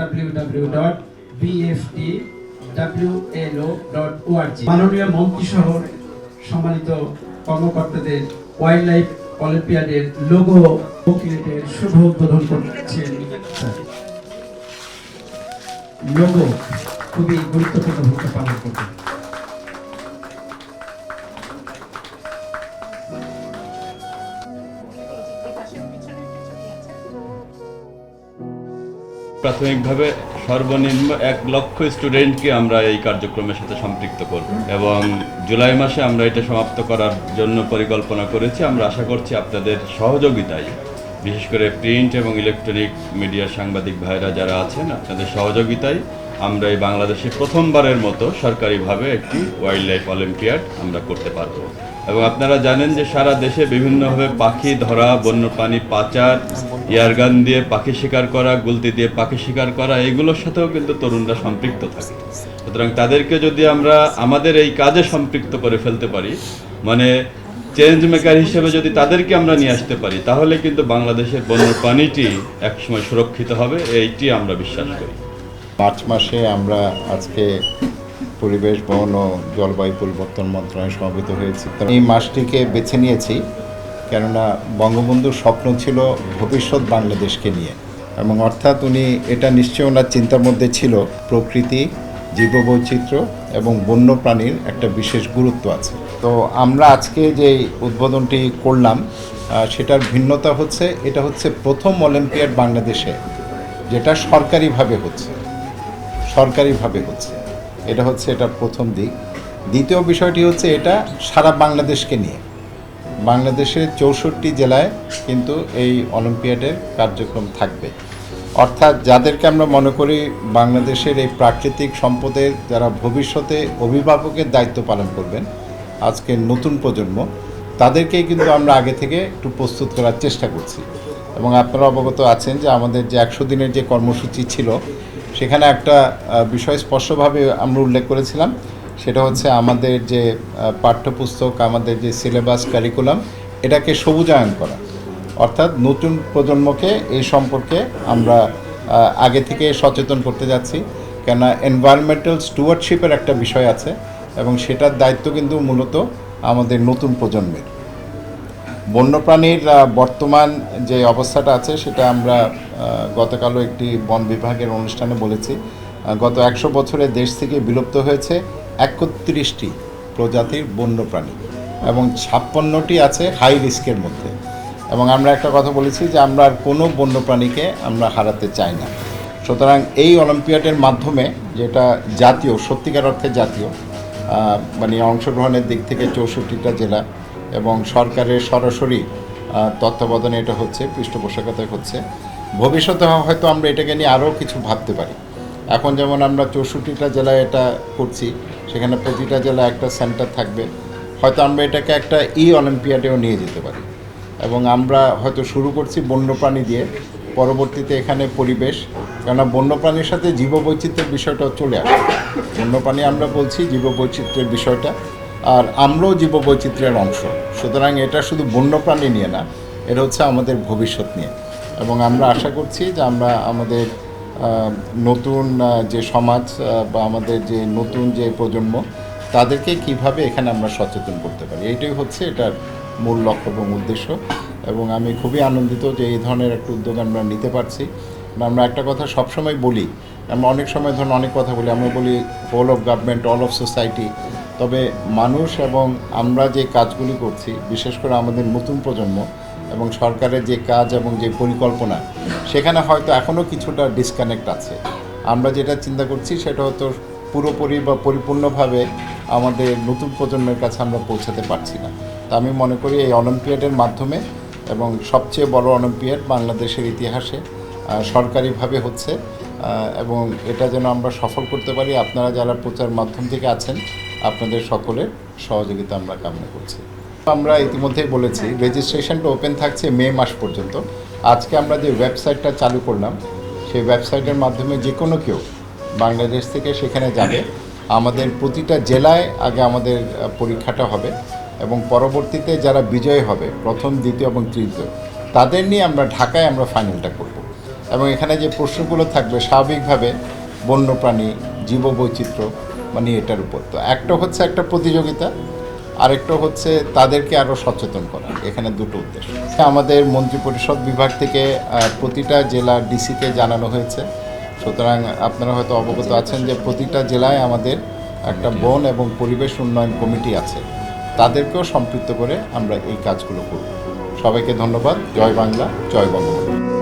www.bftwlo.org মাননীয় মন্ত্রী সহ সম্মানিত কর্মকর্তাদের ওয়াইল্ড লাইফ অলিম্পিয়াডের লোগো বকিলেটের শুভ উদ্বোধন করছেন লোগো খুবই গুরুত্বপূর্ণ ভূমিকা পালন করবে। প্রাথমিকভাবে সর্বনিম্ন এক লক্ষ স্টুডেন্টকে আমরা এই কার্যক্রমের সাথে সম্পৃক্ত করব। এবং জুলাই মাসে আমরা এটা সমাপ্ত করার জন্য পরিকল্পনা করেছি। আমরা আশা করছি আপনাদের সহযোগিতায়, বিশেষ করে প্রিন্ট এবং ইলেকট্রনিক মিডিয়া সাংবাদিক ভাইরা যারা আছেন, আপনাদের সহযোগিতায় আমরা এই বাংলাদেশে প্রথমবারের মতো সরকারিভাবে একটি ওয়াইল্ড লাইফ অলিম্পিয়াড আমরা করতে পারব। এবং আপনারা জানেন যে সারা দেশে বিভিন্নভাবে পাখি ধরা, বন্যপ্রাণী পাচার, ইয়ারগান দিয়ে পাখি শিকার করা, গুলতি দিয়ে পাখি শিকার করা, এগুলোর সাথেও কিন্তু তরুণরা সম্পৃক্ত থাকে। সুতরাং তাদেরকে যদি আমরা আমাদের এই কাজে সম্পৃক্ত করে ফেলতে পারি মানে চেঞ্জ মেকার হিসেবে যদি তাদেরকে আমরা নিয়ে আসতে পারি, তাহলে কিন্তু বাংলাদেশের বন্যপ্রাণীটি একসময় সুরক্ষিত হবে, এইটি আমরা বিশ্বাস করি। মার্চ মাসে আমরা আজকে পরিবেশ, বন ও জলবায়ু পরিবর্তন মন্ত্রণালয়ে সমবেত হয়েছি। এই মাসটিকে বেছে নিয়েছি, কেননা বঙ্গবন্ধুর স্বপ্ন ছিল ভবিষ্যৎ বাংলাদেশকে নিয়ে। এবং অর্থাৎ উনি এটা নিশ্চয়ই ওনার চিন্তার মধ্যে ছিল, প্রকৃতি, জীববৈচিত্র্য এবং বন্যপ্রাণীর একটা বিশেষ গুরুত্ব আছে। তো আমরা আজকে যে উদ্বোধনটি করলাম সেটার ভিন্নতা হচ্ছে, এটা হচ্ছে প্রথম অলিম্পিয়াড বাংলাদেশে, যেটা সরকারিভাবে হচ্ছে। সরকারিভাবে হচ্ছে। এটা হচ্ছে এটা প্রথম দিক। দ্বিতীয় বিষয়টি হচ্ছে এটা সারা বাংলাদেশকে নিয়ে। বাংলাদেশের চৌষট্টি জেলায় কিন্তু এই অলিম্পিয়াডের কার্যক্রম থাকবে। অর্থাৎ যাদেরকে আমরা মনে করি বাংলাদেশের এই প্রাকৃতিক সম্পদের যারা ভবিষ্যতে অভিভাবকের দায়িত্ব পালন করবেন আজকে নতুন প্রজন্ম, তাদেরকেই কিন্তু আমরা আগে থেকে একটু প্রস্তুত করার চেষ্টা করছি। এবং আপনারা অবগত আছেন যে আমাদের যে একশো দিনের যে কর্মসূচি ছিল সেখানে একটা বিষয় স্পষ্টভাবে আমরা উল্লেখ করেছিলাম। সেটা হচ্ছে আমাদের যে পাঠ্যপুস্তক, আমাদের যে সিলেবাস কারিকুলাম এটাকে সবুজায়ন করা। অর্থাৎ নতুন প্রজন্মকে এই সম্পর্কে আমরা আগে থেকে সচেতন করতে যাচ্ছি। কেননা এনভায়রনমেন্টাল স্টুয়ার্ডশিপের একটা বিষয় আছে এবং সেটার দায়িত্ব কিন্তু মূলত আমাদের নতুন প্রজন্মের। বন্যপ্রাণীর বর্তমান যে অবস্থাটা আছে, সেটা আমরা গতকালও একটি বন বিভাগের অনুষ্ঠানে বলেছি গত একশো বছরে দেশ থেকে বিলুপ্ত হয়েছে একত্রিশটি প্রজাতির বন্যপ্রাণী এবং ছাপ্পান্নটি আছে হাই রিস্কের মধ্যে। এবং আমরা একটা কথা বলেছি যে আমরা আর কোনো বন্যপ্রাণীকে আমরা হারাতে চাই না। সুতরাং এই অলিম্পিয়াডের মাধ্যমে যেটা জাতীয়, সত্যিকার অর্থে জাতীয় মানে অংশগ্রহণের দিক থেকে চৌষট্টিটা জেলা এবং সরকারের সরাসরি তত্ত্বাবধানে এটা হচ্ছে, পৃষ্ঠপোষকতায় হচ্ছে। ভবিষ্যতে হয়তো আমরা এটাকে নিয়ে আরও কিছু ভাবতে পারি। এখন যেমন আমরা চৌষট্টিটা জেলায় এটা করছি, সেখানে প্রতিটা জেলায় একটা সেন্টার থাকবে। হয়তো আমরা এটাকে একটা ই অলিম্পিয়াডেও নিয়ে যেতে পারি। এবং আমরা হয়তো শুরু করছি বন্যপ্রাণী দিয়ে, পরবর্তীতে এখানে পরিবেশ, কেননা বন্যপ্রাণীর সাথে জীববৈচিত্র্যের বিষয়টাও চলে আসে। বন্যপ্রাণী আমরা বলছি জীববৈচিত্র্যের বিষয়টা, আর আমরাও জীববৈচিত্র্যের অংশ। সুতরাং এটা শুধু বন্যপ্রাণী নিয়ে না, এটা হচ্ছে আমাদের ভবিষ্যৎ নিয়ে। এবং আমরা আশা করছি যে আমরা আমাদের নতুন যে সমাজ বা আমাদের যে নতুন যে প্রজন্ম, তাদেরকে কীভাবে এখানে আমরা সচেতন করতে পারি? এইটাই হচ্ছে এটার মূল লক্ষ্য এবং উদ্দেশ্য। এবং আমি খুবই আনন্দিত যে এই ধরনের একটা উদ্যোগ আমরা নিতে পারছি। আমরা একটা কথা সবসময় বলি, আমরা অনেক সময় ধরুন অনেক কথা বলি, আমরা বলি whole of government all of society তবে মানুষ এবং আমরা যে কাজগুলি করছি, বিশেষ করে আমাদের নতুন প্রজন্ম এবং সরকারের যে কাজ এবং যে পরিকল্পনা, সেখানে হয়তো এখনও কিছুটা ডিসকানেক্ট আছে। আমরা যেটা চিন্তা করছি, সেটা হয়তো পুরোপুরি বা পরিপূর্ণভাবে আমাদের নতুন প্রজন্মের কাছে আমরা পৌঁছাতে পারছি না। তা আমি মনে করি এই অলিম্পিয়াডের মাধ্যমে এবং সবচেয়ে বড় অলিম্পিয়াড বাংলাদেশের ইতিহাসে সরকারিভাবে হচ্ছে এবং এটা যেন আমরা সফল করতে পারি, আপনারা যারা প্রচার মাধ্যম থেকে আছেন, আপনাদের সকলের সহযোগিতা আমরা কামনা করছি। আমরা ইতিমধ্যেই বলেছি রেজিস্ট্রেশনটা ওপেন থাকছে মে মাস পর্যন্ত। আজকে আমরা যে ওয়েবসাইটটা চালু করলাম, সেই ওয়েবসাইটের মাধ্যমে যে কোনো কেউ বাংলাদেশ থেকে সেখানে যাবে। আমাদের প্রতিটা জেলায় আগে আমাদের পরীক্ষাটা হবে এবং পরবর্তীতে যারা বিজয়ী হবে, প্রথম, দ্বিতীয় এবং তৃতীয়, তাদের নিয়ে আমরা ঢাকায় আমরা ফাইনালটা করব। এবং এখানে যে প্রশ্নগুলো থাকবে, স্বাভাবিকভাবে বন্যপ্রাণী, জীববৈচিত্র্য মানে এটার উপর। তো একটা হচ্ছে একটা প্রতিযোগিতা আরেকটা হচ্ছে তাদেরকে আরও সচেতন করা। এখানে দুটো উদ্দেশ্য। আমাদের মন্ত্রিপরিষদ বিভাগ থেকে প্রতিটা জেলা ডিসিকে জানানো হয়েছে। সুতরাং আপনারা হয়তো অবগত আছেন যে প্রতিটা জেলায় আমাদের একটা বন এবং পরিবেশ উন্নয়ন কমিটি আছে। তাদেরকেও সম্পৃক্ত করে আমরা এই কাজগুলো করব। সবাইকে ধন্যবাদ। জয় বাংলা জয় বঙ্গবন্ধু।